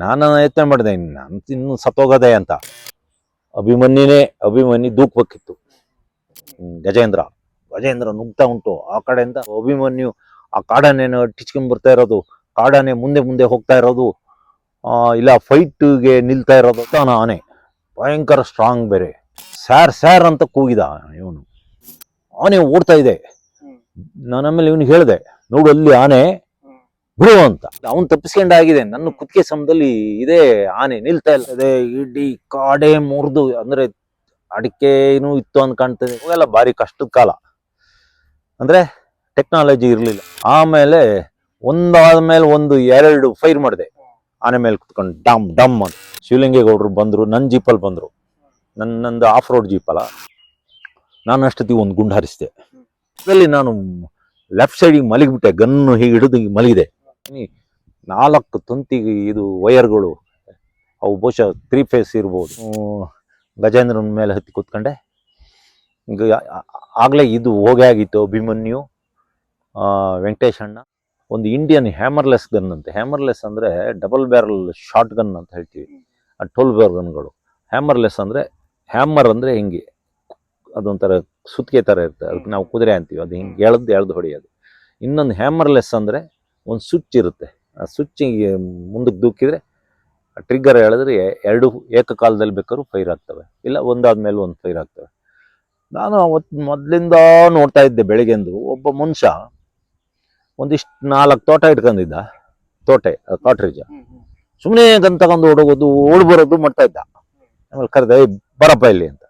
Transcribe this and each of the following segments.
ನಾನು ಯತ್ನ ಮಾಡಿದೆ ನಾನು ಇನ್ನು ಸತ್ತೋಗದೆ ಅಂತ. ಅಭಿಮನ್ಯನೇ ಅಭಿಮನ್ಯು ದೂಕ್ಬೇಕಿತ್ತು. ಗಜೇಂದ್ರ. ಗಜೇಂದ್ರ ನುಗ್ತಾ ಉಂಟು. ಆ ಕಡೆಯಿಂದ ಅಭಿಮನ್ಯು ಆ ಕಾಡನ್ನೇನು ಟಿಚ್ಕೊಂಡ್ ಬರ್ತಾ ಇರೋದು. ಕಾಡನೆ ಮುಂದೆ ಮುಂದೆ ಹೋಗ್ತಾ ಇರೋದು. ಆ, ಇಲ್ಲ ಫೈಟ್ಗೆ ನಿಲ್ತಾ ಇರೋದು ತಾನ ಆನೆ ಭಯಂಕರ ಸ್ಟ್ರಾಂಗ್ ಬೇರೆ. ಸ್ಯಾರ್ ಸ್ಯಾರ್ ಅಂತ ಕೂಗಿದ ಇವನು. ಆನೆ ಓಡ್ತಾ ಇದೆ. ನಾನು ಆಮೇಲೆ ಇವನಿಗೆ ಹೇಳಿದೆ ನೋಡು ಅಲ್ಲಿ ಆನೆ ಬಿಡು ಅಂತ. ಅವನ್ ತಪ್ಪಿಸ್ಕೊಂಡಾಗಿದೆ. ನನ್ನ ಕುತ್ತಿಗೆ ಸಮದಲ್ಲಿ ಇದೇ ಆನೆ ನಿಲ್ತಾ ಇಲ್ಲ. ಅದೇ ಇಡೀ ಕಾಡೆ ಮುರಿದು, ಅಂದ್ರೆ ಅಡಿಕೆನೂ ಇತ್ತು ಅಂತ ಕಾಣ್ತದೆ. ಅವೆಲ್ಲ ಭಾರಿ ಕಷ್ಟದ ಕಾಲ. ಅಂದ್ರೆ ಟೆಕ್ನಾಲಜಿ ಇರಲಿಲ್ಲ. ಆಮೇಲೆ ಒಂದಾದ ಮೇಲೆ ಒಂದು ಎರಡು ಫೈರ್ ಮಾಡಿದೆ. ಆನೆ ಮೇಲೆ ಕುತ್ಕೊಂಡು ಡಮ್ ಡಮ್ ಅಂತ. ಶಿವಲಿಂಗೇಗೌಡರು ಬಂದ್ರು ನನ್ನ ಜೀಪಲ್ಲಿ ಬಂದ್ರು. ನನ್ನ ನಂದು ಆಫ್ ರೋಡ್ ಜೀಪಲ್ಲ ನಾನು ಅಷ್ಟೊತ್ತಿಗೆ ಒಂದು ಗುಂಡು ಹರಿಸಿದೆ. ಅದರಲ್ಲಿ ನಾನು ಲೆಫ್ಟ್ ಸೈಡಿಗೆ ಮಲಗಿಬಿಟ್ಟೆ. ಗನ್ನು ಹೀಗೆ ಹಿಡಿದು ಮಲಗಿದೆ. ನಾಲ್ಕು ತಂತಿಗೆ ಇದು ವಯರ್ಗಳು ಅವು ಬಹುಶಃ ತ್ರೀ ಫೇಸ್ ಇರ್ಬೋದು. ಗಜೇಂದ್ರನ ಮೇಲೆ ಹತ್ತಿ ಕೂತ್ಕೊಂಡೆ. ಆಗ್ಲೇ ಇದು ಹೋಗೇ ಆಗಿತ್ತು ಅಭಿಮನ್ಯು ವೆಂಕಟೇಶ್ ಅಣ್ಣ. ಒಂದು ಇಂಡಿಯನ್ ಹ್ಯಾಮರ್ಲೆಸ್ ಗನ್ ಅಂತ. ಹ್ಯಾಮರ್ಲೆಸ್ ಅಂದರೆ ಡಬಲ್ ಬ್ಯಾರಲ್ ಶಾರ್ಟ್ ಗನ್ ಅಂತ ಹೇಳ್ತೀವಿ. ಆ ಟೋಲ್ ಬೇರ್ ಗನ್ಗಳು ಹ್ಯಾಮರ್ಲೆಸ್ ಅಂದರೆ ಹ್ಯಾಮರ್ ಅಂದರೆ ಹಿಂಗೆ ಅದೊಂಥರ ಸುತ್ತಿಗೆ ಥರ ಇರುತ್ತೆ. ಅದಕ್ಕೆ ನಾವು ಕುದುರೆ ಅಂತೀವಿ. ಅದು ಹಿಂಗೆ ಎಳ್ದು ಎಳ್ದು ಹೊಡೆಯೋದು. ಇನ್ನೊಂದು ಹ್ಯಾಮರ್ಲೆಸ್ ಅಂದರೆ ಒಂದು ಸ್ವಿಚ್ ಇರುತ್ತೆ. ಆ ಸ್ವಿಚ್ಚಿಗೆ ಮುಂದಕ್ಕೆ ದೂಕಿದ್ರೆ ಟ್ರಿಗ್ಗರ್ ಹೇಳಿದ್ರೆ ಎರಡು ಏಕಕಾಲದಲ್ಲಿ ಬೇಕಾದ್ರೂ ಫೈರ್ ಆಗ್ತವೆ. ಇಲ್ಲ ಒಂದಾದ ಮೇಲೆ ಒಂದು ಫೈರ್ ಆಗ್ತವೆ. ನಾನು ಅವತ್ತು ಮೊದಲಿಂದ ನೋಡ್ತಾ ಇದ್ದೆ ಬೆಳಿಗ್ಗೆಂದು ಒಬ್ಬ ಮನುಷ್ಯ ಒಂದಿಷ್ಟು ನಾಲ್ಕು ತೋಟ ಇಟ್ಕೊಂಡಿದ್ದ. ತೋಟೆ ಕಾಟ್ರೇಜ ಸುಮ್ಮನೆ ಗನ್ ತಗೊಂಡು ಓಡೋಗೋದು, ಓಡ್ ಬರೋದು ಮಾಡ್ತಾ ಇದ್ದ. ಆಮೇಲೆ ಕರೆದ ಬರಪ್ಪ ಇಲ್ಲಿ ಅಂತ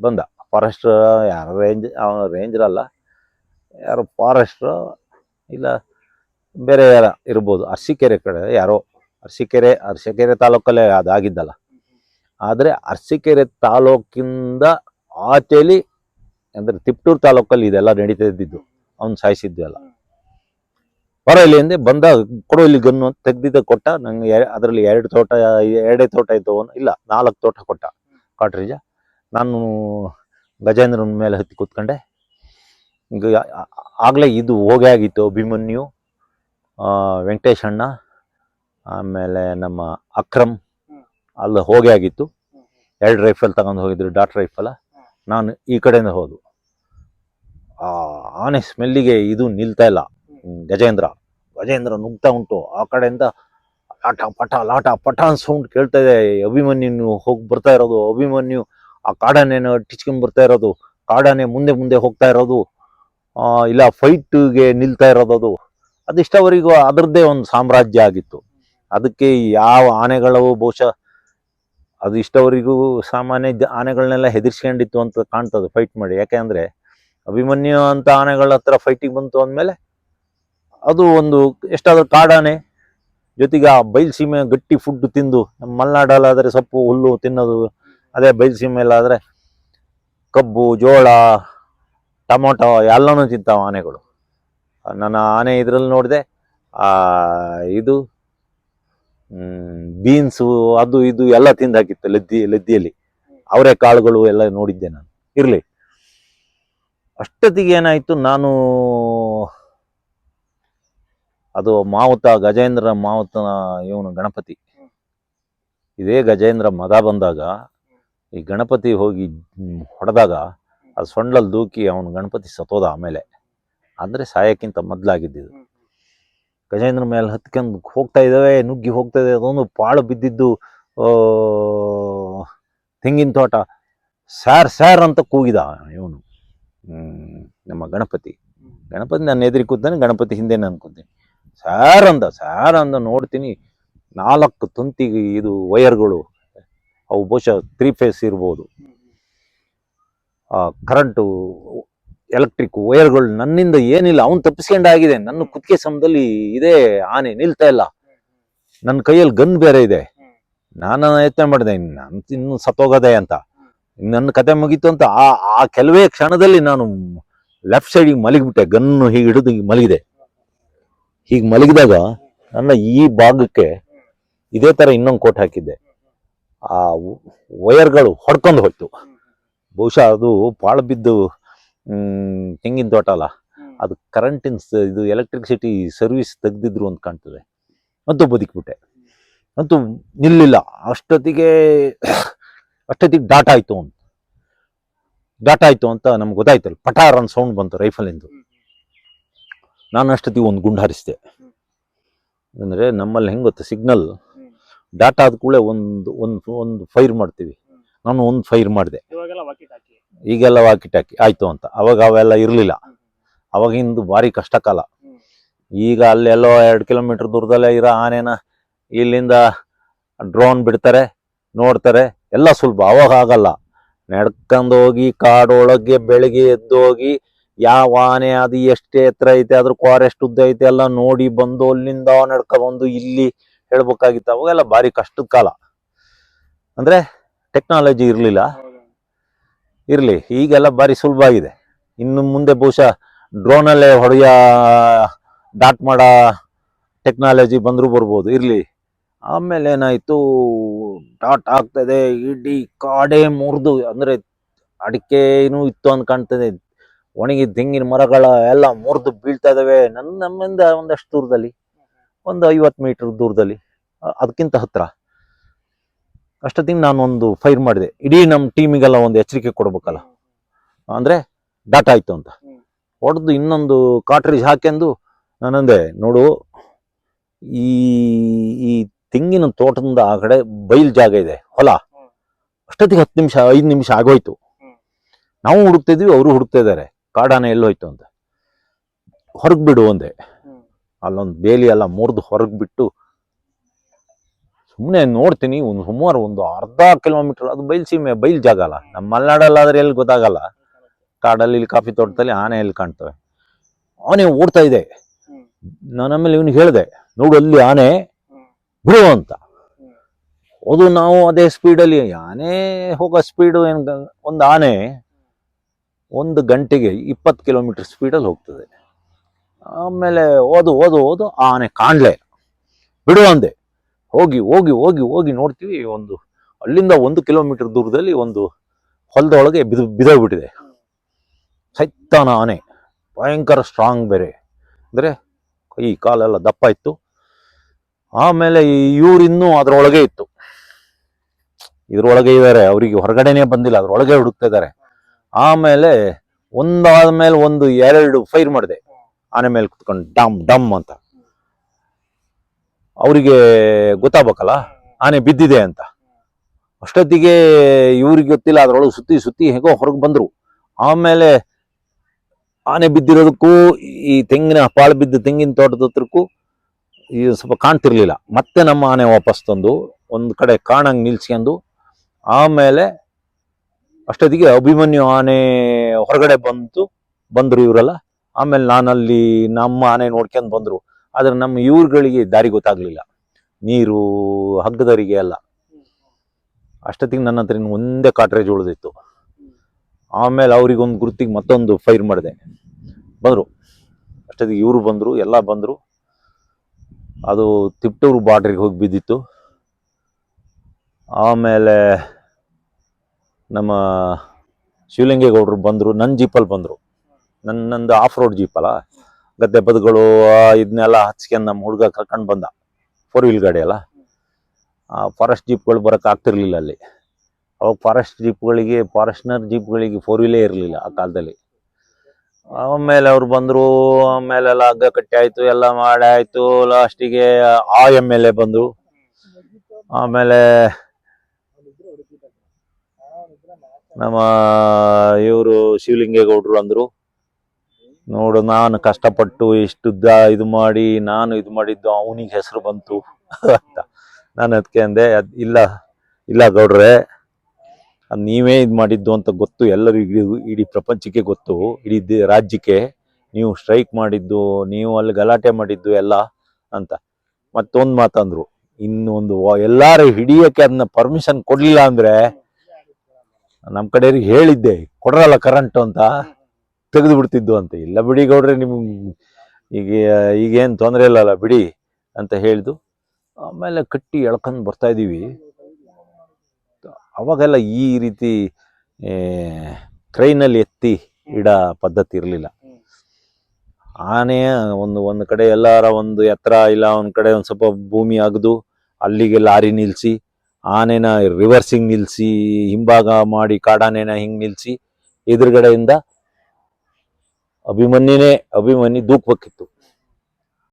ಬಂದ. ಫಾರೆಸ್ಟ್ ಯಾರ ರೇಂಜ್ ರೇಂಜರ್ ಅಲ್ಲ. ಯಾರು ಫಾರೆಸ್ಟ್ರು ಇಲ್ಲ ಬೇರೆ ಯಾರ ಇರ್ಬೋದು ಅರಸೀಕೆರೆ ಕಡೆ ಯಾರೋ, ಅರ್ಸಿಕೆರೆ ಅರ್ಸಿಕೆರೆ ತಾಲೂಕಲ್ಲೇ ಅದಾಗಿದ್ದಲ್ಲ ಆದರೆ ಅರಸೀಕೆರೆ ತಾಲೂಕಿಂದ ಆಚೆಲಿ ಅಂದರೆ ತಿಪ್ಟೂರು ತಾಲೂಕಲ್ಲಿ ಇದೆಲ್ಲ ನಡೀತಾ ಇದ್ದಿದ್ದು, ಅವ್ನು ಸಾಯಿಸಿದ್ದು ಎಲ್ಲ. ಇಲ್ಲಿ ಅಂದೆ ಬಂದ ಕೊಡೋ ಇಲ್ಲಿ ಗನ್ನು ಅಂತ ತೆಗ್ದಿದ್ದ ಕೊಟ್ಟ, ನಂಗೆ ಅದರಲ್ಲಿ ಎರಡು ತೋಟ, ಎರಡೇ ತೋಟ ಇತ್ತು ಅವನು ಇಲ್ಲ ನಾಲ್ಕು ತೋಟ ಕೊಟ್ಟ ಕಾಟ್ರಿಜ. ನಾನು ಗಜೇಂದ್ರನ ಮೇಲೆ ಹತ್ತಿ ಕೂತ್ಕೊಂಡೆ. ಈಗ ಆಗಲೇ ಇದು ಹೋಗೇ ಆಗಿತ್ತು, ಅಭಿಮನ್ಯು. ವೆಂಕಟೇಶ್ ಅಣ್ಣ, ಆಮೇಲೆ ನಮ್ಮ ಅಕ್ರಮ್, ಅಲ್ಲಿ ಹೋಗಿ ಆಗಿತ್ತು. ಎರಡು ರೈಫಲ್ ತಗೊಂಡು ಹೋಗಿದ್ರು, ಡಾಟ್ ರೈಫಲ. ನಾನು ಈ ಕಡೆಯಿಂದ ಹೋದು. ಆನೆ ಸ್ಮೆಲ್ಲಿಗೆ ಇದು ನಿಲ್ತಾ ಇಲ್ಲ. ಗಜೇಂದ್ರ ಗಜೇಂದ್ರ ನುಗ್ತಾ ಉಂಟು. ಆ ಕಡೆಯಿಂದ ಲಾಟ ಪಟ ಲಾಟ ಪಟ ಸೌಂಡ್ ಕೇಳ್ತಾ ಇದೆ. ಅಭಿಮನ್ಯು ಹೋಗಿ ಬರ್ತಾ ಇರೋದು, ಅಭಿಮನ್ಯು ಆ ಕಾಡಾನೆನ ಟಿಚ್ಕೊಂಡ್ ಬರ್ತಾ ಇರೋದು ಕಾಡಾನೆ ಮುಂದೆ ಮುಂದೆ ಹೋಗ್ತಾ ಇರೋದು. ಇಲ್ಲ ಫೈಟ್ಗೆ ನಿಲ್ತಾ ಇರೋದು ಅದು. ಅದಿಷ್ಟವರೆಗೂ ಅದರದ್ದೇ ಒಂದು ಸಾಮ್ರಾಜ್ಯ ಆಗಿತ್ತು. ಅದಕ್ಕೆ ಯಾವ ಆನೆಗಳು ಬಹುಶಃ ಅದು ಇಷ್ಟವರಿಗೂ ಸಾಮಾನ್ಯ ಆನೆಗಳನ್ನೆಲ್ಲ ಹೆದರ್ಸ್ಕೊಂಡಿತ್ತು ಅಂತ ಕಾಣ್ತದೆ ಫೈಟ್ ಮಾಡಿ. ಯಾಕೆಂದ್ರೆ ಅಭಿಮನ್ಯು ಅಂತ ಆನೆಗಳ ಹತ್ರ ಫೈಟಿಗೆ ಬಂತು ಅಂದಮೇಲೆ ಅದು ಒಂದು ಎಷ್ಟಾದ್ರೂ ಕಾಡಾನೆ ಜೊತೆಗೆ ಆ ಬಯಲುಸೀಮೆ ಗಟ್ಟಿ ಫುಡ್ ತಿಂದು, ನಮ್ಮ ಮಲೆನಾಡಲ್ಲಾದರೆ ಸೊಪ್ಪು, ಹುಲ್ಲು ತಿನ್ನೋದು, ಅದೇ ಬಯಲು ಸೀಮೆಯಲ್ಲಾದರೆ ಕಬ್ಬು, ಜೋಳ, ಟೊಮೊಟೊ ಎಲ್ಲನೂ ತಿಂತಾವೆ ಆನೆಗಳು. ನನ್ನ ಆನೆ ಇದ್ರಲ್ಲಿ ನೋಡಿದೆ. ಇದು ಬೀನ್ಸು, ಅದು, ಇದು ಎಲ್ಲ ತಿಂದು ಹಾಕಿತ್ತು ಲದ್ದಿ, ಲದ್ದಿಯಲ್ಲಿ. ಅವರೇ ಕಾಳುಗಳು ಎಲ್ಲ ನೋಡಿದ್ದೆ ನಾನು. ಇರ್ಲಿ. ಅಷ್ಟೊತ್ತಿಗೆ ಏನಾಯ್ತು, ನಾನು, ಅದು ಮಾವುತ, ಗಜೇಂದ್ರ ಮಾವುತನ ಇವನು ಗಣಪತಿ. ಇದೇ ಗಜೇಂದ್ರ ಮದ ಬಂದಾಗ, ಈ ಗಣಪತಿ ಹೋಗಿ ಹೊಡೆದಾಗ ಅದು ಸೊಂಡಲ್ಲಿ ದೂಕಿ ಅವನು ಗಣಪತಿ ಸತ್ತೋದ ಆಮೇಲೆ. ಅಂದ್ರೆ ಸಾಯಕ್ಕಿಂತ ಮೊದಲಾಗಿದ್ದಿದ್ದು ಗಜೇಂದ್ರ ಮೇಲೆ ಹತ್ಕೊಂಡು ಹೋಗ್ತಾ ಇದ್ದಾವೆ ನುಗ್ಗಿ ಹೋಗ್ತಾ ಇದೆ ಅದೊಂದು ಪಾಳು ಬಿದ್ದಿದ್ದು ತೆಂಗಿನ ತೋಟ. ಸ್ಯಾರ್ ಸ್ಯಾರ್ ಅಂತ ಕೂಗಿದ ಇವನು. ನಮ್ಮ ಗಣಪತಿ. ಗಣಪತಿ ನನ್ನ ಎದುರಿ ಕೂತಾನೆ ಗಣಪತಿ ಹಿಂದೆ ನಾನು ಕೂತೀನಿ ಸ್ಯಾರ್ ಅಂದ ಸ್ಯಾರ್ ಅಂದ ನೋಡ್ತೀನಿ ನಾಲ್ಕು ತಂತಿ ಇದು ವಯರ್ಗಳು ಅವು ಬಹುಶಃ ತ್ರೀ ಫೇಸ್ ಇರ್ಬೋದು. ಕರೆಂಟು ಎಲೆಕ್ಟ್ರಿಕ್ ವೈರ್ಗಳು ನನ್ನಿಂದ ಏನಿಲ್ಲ, ಅವ್ನು ತಪ್ಪಿಸ್ಕೊಂಡಾಗಿದೆ. ನನ್ನ ಕುತ್ತಿಗೆ ಸಮದಲ್ಲಿ ಇದೇ ಆನೆ ನಿಲ್ತಾ ಇಲ್ಲ. ನನ್ನ ಕೈಯಲ್ಲಿ ಗನ್ ಬೇರೆ ಇದೆ. ನಾನು ಯತ್ನ ಮಾಡಿದೆ, ನಾನು ಇನ್ನು ಸತ್ತೋಗದೆ ಅಂತ. ನನ್ನ ಕತೆ ಮುಗೀತು ಅಂತ ಆ ಆ ಕೆಲವೇ ಕ್ಷಣದಲ್ಲಿ ನಾನು ಲೆಫ್ಟ್ ಸೈಡಿಗೆ ಮಲಗಿಬಿಟ್ಟೆ. ಗನ್ನು ಹೀಗೆ ಹಿಡಿದು ಹೀಗೆ ಮಲಗಿದೆ. ಹೀಗೆ ಮಲಗಿದಾಗ ನನ್ನ ಈ ಭಾಗಕ್ಕೆ ಇದೇ ತರ ಇನ್ನೊಂದು ಕೋಟ್ ಹಾಕಿದ್ದೆ. ಆ ವಯರ್ಗಳು ಹೊಡ್ಕೊಂಡು ಹೋಯ್ತು. ಬಹುಶಃ ಅದು ಪಾಳು ಬಿದ್ದು ತೆಂಗಿನ ತೋಟ ಅಲ್ಲ. ಅದು ಕರೆಂಟಿನ ಇದು ಎಲೆಕ್ಟ್ರಿಸಿಟಿ ಸರ್ವಿಸ್ ತೆಗೆದಿದ್ರು ಅಂತ ಕಾಣ್ತದೆ. ಅಂತೂ ಬದುಕಿಬಿಟ್ಟೆ. ಅಂತೂ ನಿಲ್ಲಿಲ್ಲ. ಅಷ್ಟೊತ್ತಿಗೆ ಅಷ್ಟೊತ್ತಿಗೆ ಡಾಟ್ ಆಯಿತು ಅಂತ. ಡಾಟ್ ಆಯಿತು ಅಂತ ನಮ್ಗೆ ಗೊತ್ತಾಯ್ತಲ್ಲ. ಪಟಾರ್ ಅಂತ ಸೌಂಡ್ ಬಂತು ರೈಫಲಿಂದು. ನಾನು ಅಷ್ಟೊತ್ತಿಗೆ ಒಂದು ಗುಂಡು ಹಾರಿಸಿದೆ. ಅಂದರೆ ನಮ್ಮಲ್ಲಿ ಹೆಂಗೆ ಗೊತ್ತು? ಸಿಗ್ನಲ್ ಡಾಟಾ ಆದ ಕೂಡಲೇ ಒಂದು ಒಂದು ಒಂದು ಫೈರ್ ಮಾಡ್ತೀವಿ. ನಾನು ಒಂದು ಫೈರ್ ಮಾಡಿದೆ. ಈಗೆಲ್ಲ ವಾಕಿ ಟಾಕಿ ಆಯ್ತು ಅಂತ. ಅವಾಗ ಅವೆಲ್ಲ ಇರಲಿಲ್ಲ. ಅವಾಗಿಂದು ಭಾರಿ ಕಷ್ಟ ಕಾಲ ಈಗ ಅಲ್ಲೆಲ್ಲೋ ಎರಡು ಕಿಲೋಮೀಟರ್ ದೂರದಲ್ಲೇ ಇರೋ ಆನೆನ ಇಲ್ಲಿಂದ ಡ್ರೋನ್ ಬಿಡ್ತಾರೆ ನೋಡ್ತಾರೆ. ಎಲ್ಲ ಸುಲಭ. ಅವಾಗ ಆಗಲ್ಲ. ನಡ್ಕೊಂಡು ಹೋಗಿ ಕಾಡೊಳಗೆ ಬೆಳಿಗ್ಗೆ ಎದ್ದು ಹೋಗಿ ಯಾವ ಆನೆ ಅದು ಎಷ್ಟೇ ಎತ್ತರ ಐತೆ ಅದ್ರ ಕ್ವಾರ್ ಎಷ್ಟು ಉದ್ದ ಐತೆ ಎಲ್ಲ ನೋಡಿ ಬಂದು ಅಲ್ಲಿಂದ ನಡ್ಕೊ ಬಂದು ಇಲ್ಲಿ ಹೇಳ್ಬೇಕಾಗಿತ್ತು. ಅವಾಗೆಲ್ಲ ಭಾರಿ ಕಷ್ಟದ ಕಾಲ. ಅಂದ್ರೆ ಟೆಕ್ನಾಲಜಿ ಇರಲಿಲ್ಲ. ಇರಲಿ, ಈಗೆಲ್ಲ ಭಾರಿ ಸುಲಭ ಆಗಿದೆ. ಇನ್ನು ಮುಂದೆ ಬಹುಶಃ ಡ್ರೋನಲ್ಲೇ ಹೊಡೆಯ, ಡಾಟ್ ಮಾಡೋ ಟೆಕ್ನಾಲಜಿ ಬಂದರೂ ಬರ್ಬೋದು. ಇರಲಿ. ಆಮೇಲೆ ಏನಾಯಿತು? ಡಾಟ್ ಆಗ್ತದೆ ಇಡೀ ಕಾಡೇ ಮುರಿದು, ಅಂದರೆ ಅಡಿಕೆನೂ ಇತ್ತು ಅಂತ ಕಾಣ್ತದೆ. ಒಣಗಿದ ತೆಂಗಿನ ಮರಗಳ ಎಲ್ಲ ಮುರಿದು ಬೀಳ್ತಾ ಇದ್ದಾವೆ ನನ್ನ ನಮ್ಮಿಂದ ಒಂದಷ್ಟು ದೂರದಲ್ಲಿ, ಒಂದು ಐವತ್ತು ಮೀಟ್ರ್ ದೂರದಲ್ಲಿ ಅದಕ್ಕಿಂತ ಹತ್ರ. ಅಷ್ಟೊತ್ತಿಗೆ ನಾನು ಒಂದು ಫೈರ್ ಮಾಡಿದೆ. ಇಡೀ ನಮ್ಮ ಟೀಮಿಗೆಲ್ಲ ಒಂದು ಎಚ್ಚರಿಕೆ ಕೊಡ್ಬೇಕಲ್ಲ. ಅಂದರೆ ಡಾಟಾ ಆಯಿತು ಅಂತ. ಹೊಡೆದು ಇನ್ನೊಂದು ಕಾಟ್ರೇಜ್ ಹಾಕೆಂದು ನಾನಂದೆ, ನೋಡು, ಈ ಈ ತೆಂಗಿನ ತೋಟದಿಂದ ಆ ಕಡೆ ಬಯಲು ಜಾಗ ಇದೆ, ಹೊಲ. ಅಷ್ಟೊತ್ತಿಗೆ ಹತ್ತು ನಿಮಿಷ, ಐದು ನಿಮಿಷ ಆಗೋಯ್ತು. ನಾವು ನಾವು ಹುಡುಕ್ತಿದ್ವಿ ಅವರು ಹುಡುಕ್ತಾ ಇದ್ದಾರೆ. ಕಾಡಾನೆ ಎಲ್ಲೋಯ್ತು ಅಂತ. ಹೊರಗೆ ಬಿಡು ಒಂದೆ ಅಲ್ಲೊಂದು ಬೇಲಿ ಎಲ್ಲ ಮುರಿದು ಹೊರಗೆ ಬಿಟ್ಟು ಸುಮ್ಮನೆ ನೋಡ್ತೀನಿ ಒಂದು ಸುಮಾರು ಒಂದು ಅರ್ಧ ಕಿಲೋಮೀಟರ್ ಅದು ಬೈಲ್ ಸೀಮೆ, ಬೈಲ್ ಜಾಗ ಅಲ್ಲ. ನಮ್ಮ ಮಲೆನಾಡಲ್ಲಾದ್ರೆ ಎಲ್ಲಿ ಗೊತ್ತಾಗಲ್ಲ. ಕಾಡಲ್ಲಿ ಇಲ್ಲಿ ಕಾಫಿ ತೋಟದಲ್ಲಿ ಆನೆ ಎಲ್ಲಿ ಕಾಣ್ತವೆ. ಆನೆ ಓಡ್ತಾ ಇದೆ. ನಾನು ಆಮೇಲೆ ಇವನಿಗೆ ಹೇಳಿದೆ, ನೋಡು ಅಲ್ಲಿ ಆನೆ. ಬಿಡು ಅಂತ. ಅದು ನಾವು ಅದೇ ಸ್ಪೀಡಲ್ಲಿ ಆನೆ ಹೋಗೋ ಸ್ಪೀಡು ಏನು ಒಂದು ಆನೆ ಒಂದು ಗಂಟೆಗೆ ಇಪ್ಪತ್ತು ಕಿಲೋಮೀಟರ್ ಸ್ಪೀಡಲ್ಲಿ ಹೋಗ್ತದೆ. ಆಮೇಲೆ ಓದು ಓದು ಓದು, ಆನೆ ಕಾಣಲೇ. ಬಿಡು ಅಂದೆ. ಹೋಗಿ ಹೋಗಿ ಹೋಗಿ ಹೋಗಿ ನೋಡ್ತೀವಿ, ಒಂದು ಅಲ್ಲಿಂದ ಒಂದು ಕಿಲೋಮೀಟರ್ ದೂರದಲ್ಲಿ ಒಂದು ಹೊಲದೊಳಗೆ ಬಿದ್ದು ಬಿದ್ದೋಗ್ಬಿಟ್ಟಿದೆ. ಸೈತಾನ ಆನೆ ಭಯಂಕರ ಸ್ಟ್ರಾಂಗ್ ಬೇರೆ. ಅಂದರೆ ಕೈ, ಕಾಲೆಲ್ಲ ದಪ್ಪ ಇತ್ತು. ಆಮೇಲೆ ಇವರಿನ್ನೂ ಅದರೊಳಗೆ ಇತ್ತು. ಇದ್ರೊಳಗೆ ಇದ್ದಾರೆ ಅವರಿಗೆ ಹೊರಗಡೆನೇ ಬಂದಿಲ್ಲ, ಅದ್ರೊಳಗೆ ಹುಡುಕ್ತಾ ಇದ್ದಾರೆ ಆಮೇಲೆ ಒಂದಾದ್ಮೇಲೆ ಒಂದು ಎರಡು ಫೈರ್ ಮಾಡಿದೆ. ಆನೆ ಮೇಲೆ ಕುತ್ಕೊಂಡು, ಡಮ್ ಡಮ್ ಅಂತ. ಅವರಿಗೆ ಗೊತ್ತಾಗಬೇಕಲ್ಲ? ಆನೆ ಬಿದ್ದಿದೆ ಅಂತ. ಅಷ್ಟೊತ್ತಿಗೆ ಇವ್ರಿಗೆ ಗೊತ್ತಿಲ್ಲ, ಅದರೊಳಗೆ ಸುತ್ತಿ ಸುತ್ತಿ ಹೇಗೋ ಹೊರಗೆ ಬಂದರು. ಆಮೇಲೆ ಆನೆ ಬಿದ್ದಿರೋದಕ್ಕೂ, ಈ ತೆಂಗಿನ ಪಾಳು ಬಿದ್ದ ತೆಂಗಿನ ತೋಟದ ಹತ್ರಕ್ಕೂ ಈ ಸ್ವಲ್ಪ ಕಾಣ್ತಿರ್ಲಿಲ್ಲ. ಮತ್ತೆ ನಮ್ಮ ಆನೆ ವಾಪಸ್ ತಂದು ಒಂದು ಕಡೆ ಕಾಣಂಗೆ ನಿಲ್ಸ್ಕೊಂಡು, ಆಮೇಲೆ ಅಷ್ಟೊತ್ತಿಗೆ ಅಭಿಮನ್ಯು ಆನೆ ಹೊರಗಡೆ ಬಂತು, ಬಂದರು ಇವರೆಲ್ಲ. ಆಮೇಲೆ ನಾನಲ್ಲಿ ನಮ್ಮ ಆನೆ ನೋಡ್ಕೊಂಡು ಬಂದ್ರು. ಆದ್ರೆ ನಮ್ಮ ಇವ್ರುಗಳಿಗೆ ದಾರಿ ಗೊತ್ತಾಗ್ಲಿಲ್ಲ. ನೀರು ಹಗ್ಗದವರಿಗೆ ಅಲ್ಲ. ಅಷ್ಟೊತ್ತಿಗೆ ನನ್ನ ಹತ್ರ ಒಂದೇ ಕಾಟ್ರೇಜ್ ಉಳಿದಿತ್ತು. ಆಮೇಲೆ ಅವ್ರಿಗೊಂದು ಗುರುತಿಗೆ ಮತ್ತೊಂದು ಫೈರ್ ಮಾಡಿದೆ. ಬಂದರು. ಅಷ್ಟೊತ್ತಿಗೆ ಇವರು ಬಂದರು, ಎಲ್ಲ ಬಂದರು. ಅದು ತಿಪ್ಟೂರು ಬಾರ್ಡ್ರಿಗೆ ಹೋಗಿ ಬಿದ್ದಿತ್ತು. ಆಮೇಲೆ ನಮ್ಮ ಶಿವಲಿಂಗೇಗೌಡರು ಬಂದರು ನನ್ನ ಜೀಪಲ್ಲಿ ಬಂದರು. ನನ್ನ ನಂದು ಆಫ್ ರೋಡ್ ಜೀಪಲ್ಲ ಗದ್ದೆ ಬದುಗಳು ಇದನ್ನೆಲ್ಲ ಹಚ್ಕೊಂಡು ನಮ್ಮ ಹುಡುಗ ಕರ್ಕೊಂಡು ಬಂದ. ಫೋರ್ ವೀಲ್ ಗಾಡಿ ಅಲ್ಲ? ಫಾರೆಸ್ಟ್ ಜೀಪ್ಗಳು ಬರೋಕೆ ಆಗ್ತಿರ್ಲಿಲ್ಲ ಅಲ್ಲಿ. ಅವಾಗ ಫಾರೆಸ್ಟ್ ಜೀಪ್ಗಳಿಗೆ ಫಾರೆಸ್ಟ್ನರ್ ಜೀಪ್ಗಳಿಗೆ ಫೋರ್ ವೀಲೇ ಇರಲಿಲ್ಲ ಆ ಕಾಲದಲ್ಲಿ. ಆಮೇಲೆ ಅವ್ರು ಬಂದರು, ಆಮೇಲೆಲ್ಲ ಹಗ್ಗ ಕಟ್ಟಿ ಆಯಿತು, ಎಲ್ಲ ಮಾಡಿ ಆಯಿತು. ಲಾಸ್ಟಿಗೆ ಆ ಎಂ ಎಲ್ ಎ ಬಂದರು. ಆಮೇಲೆ ನಮ್ಮ ಇವರು ಶಿವಲಿಂಗೇಗೌಡರು ಅಂದರು. ನೋಡು, ನಾನು ಕಷ್ಟಪಟ್ಟು ಇಷ್ಟು ದ ಇದು ಮಾಡಿ, ನಾನು ಇದು ಮಾಡಿದ್ದು ಅವನಿಗೆ ಹೆಸರು ಬಂತು ಅಂತ. ನಾನು ಅದಕ್ಕೆ ಅಂದೆ, ಅದು ಇಲ್ಲ ಇಲ್ಲ ಗೌಡ್ರೆ, ಅದು ನೀವೇ ಇದು ಮಾಡಿದ್ದು ಅಂತ ಗೊತ್ತು ಎಲ್ಲರಿಗೂ ಇಡೀ ಇಡೀ ಪ್ರಪಂಚಕ್ಕೆ ಗೊತ್ತು, ಇಡೀ ರಾಜ್ಯಕ್ಕೆ. ನೀವು ಸ್ಟ್ರೈಕ್ ಮಾಡಿದ್ದು, ನೀವು ಅಲ್ಲಿ ಗಲಾಟೆ ಮಾಡಿದ್ದು ಎಲ್ಲ ಅಂತ. ಮತ್ತೊಂದು ಮಾತಂದ್ರು ಇನ್ನೊಂದು ಎಲ್ಲರೂ ಹಿಡಿಯಕ್ಕೆ ಅದನ್ನ ಪರ್ಮಿಷನ್ ಕೊಡಲಿಲ್ಲ ಅಂದ್ರೆ ನಮ್ಮ ಕಡೆಯವ್ರಿಗೆ ಹೇಳಿದ್ದೆ, ಕೊಡ್ರಲ್ಲ ಕರೆಂಟ್ ಅಂತ. ತೆಗೆದು ಬಿಡ್ತಿದ್ದು ಅಂತ. ಇಲ್ಲ ಬಿಡಿ ಗೌಡ್ರೆ ನಿಮ್ಗೆ ಈಗ ಈಗೇನು ತೊಂದರೆ ಇಲ್ಲಲ್ಲ, ಬಿಡಿ ಅಂತ ಹೇಳಿದು ಆಮೇಲೆ ಕಟ್ಟಿ ಎಳ್ಕೊಂಡು ಬರ್ತಾ ಇದೀವಿ. ಅವಾಗೆಲ್ಲ ಈ ರೀತಿ ಕ್ರೈನಲ್ಲಿ ಎತ್ತಿ ಇಡ ಪದ್ಧತಿ ಇರಲಿಲ್ಲ. ಆನೆ ಒಂದು ಒಂದು ಕಡೆ ಎಲ್ಲಾರ ಒಂದು ಎತ್ತರ ಇಲ್ಲ, ಒಂದು ಕಡೆ ಒಂದು ಸ್ವಲ್ಪ ಭೂಮಿ ಅಗದು, ಅಲ್ಲಿಗೆ ಲಾರಿ ನಿಲ್ಸಿ, ಆನೆನ ರಿವರ್ಸಿಂಗ್ ನಿಲ್ಸಿ, ಹಿಂಭಾಗ ಮಾಡಿ ಕಾಡಾನೆನ ಹಿಂಗ್ ನಿಲ್ಸಿ, ಎದುರುಗಡೆಯಿಂದ ಅಭಿಮನ್ಯುನೇ ಅಭಿಮನ್ಯು ದೂಕ್ಬೇಕಿತ್ತು